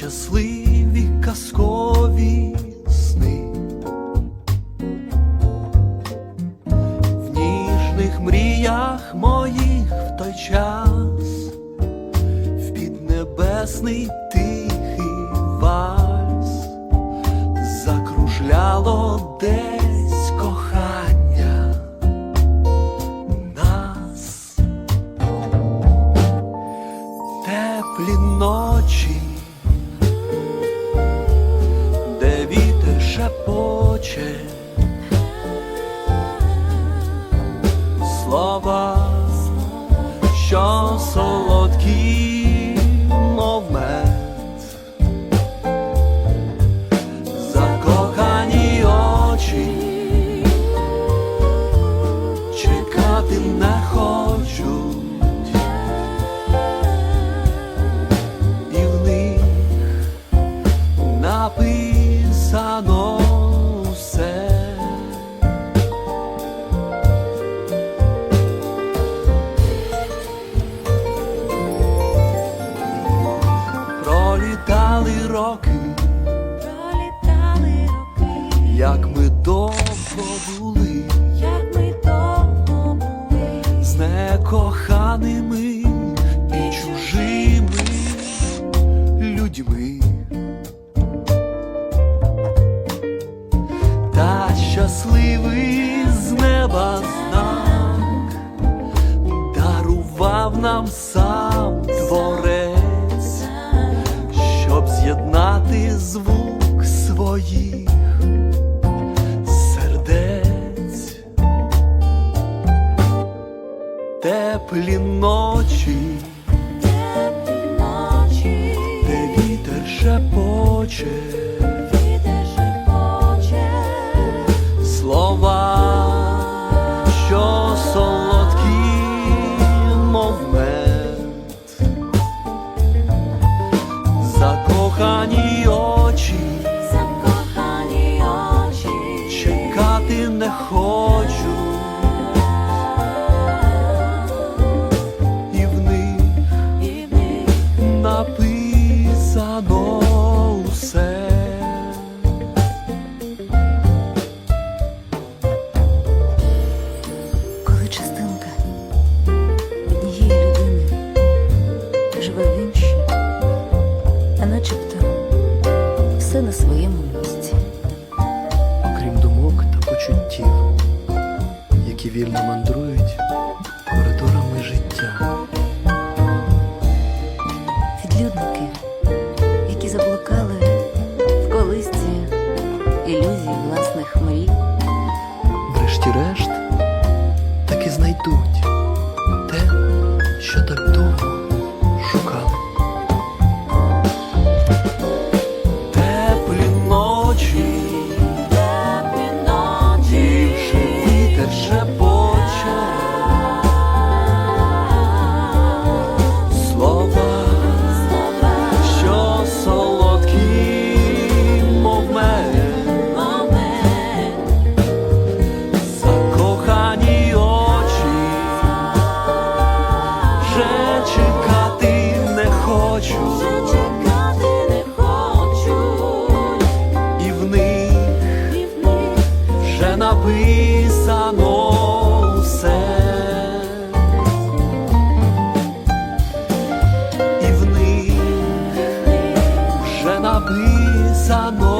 щасливі казкові сни. В ніжних мріях моїх в той час, в піднебесний тихий вальс, закружляло десь кохання нас. Теплі ночі, написано все. Пролітали роки, Пролітали роки, як ми довго були як ми довго були, з некоханими нам сам творець, щоб з'єднати звук своїх сердець. Теплі ночі, теплі ночі, де вітер шепоче, kochani вільно мандрують коридорами життя. Відлюдники, які заблукали в колисці ілюзій власних мрій, Врешті-решт, таки знайдуть вже написано все, і в них вже написано